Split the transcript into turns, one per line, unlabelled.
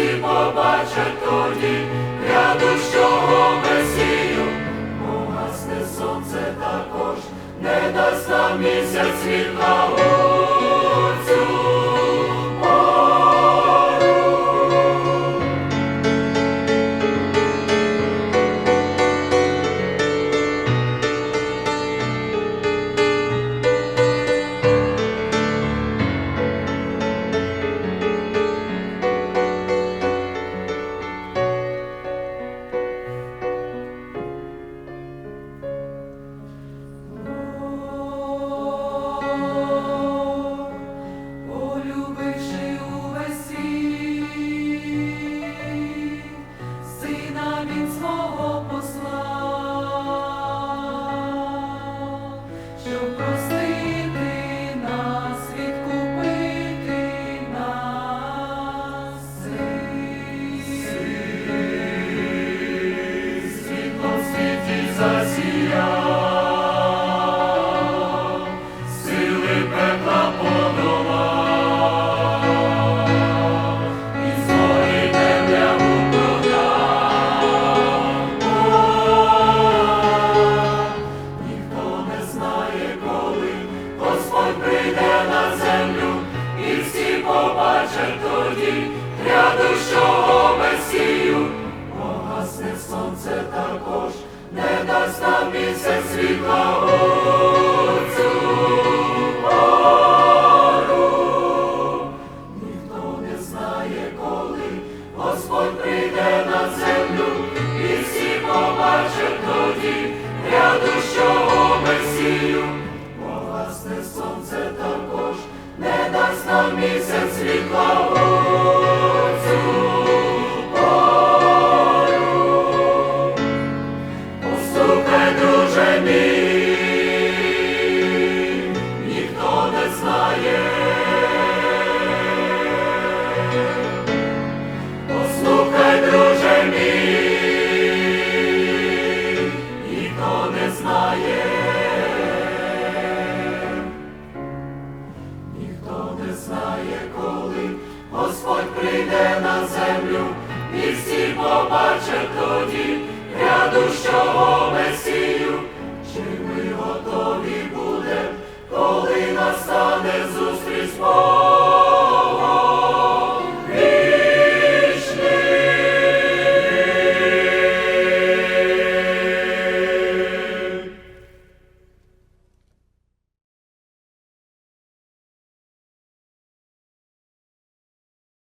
всі побачать тоді, рядущого Месію, угасне сонце також, не дасть нам місяць світла. Побачать тоді грядущого Месію. Погасне сонце також, не дасть нам місяць світла місяць світла не коли Господь прийде на землю, і всі побачать тоді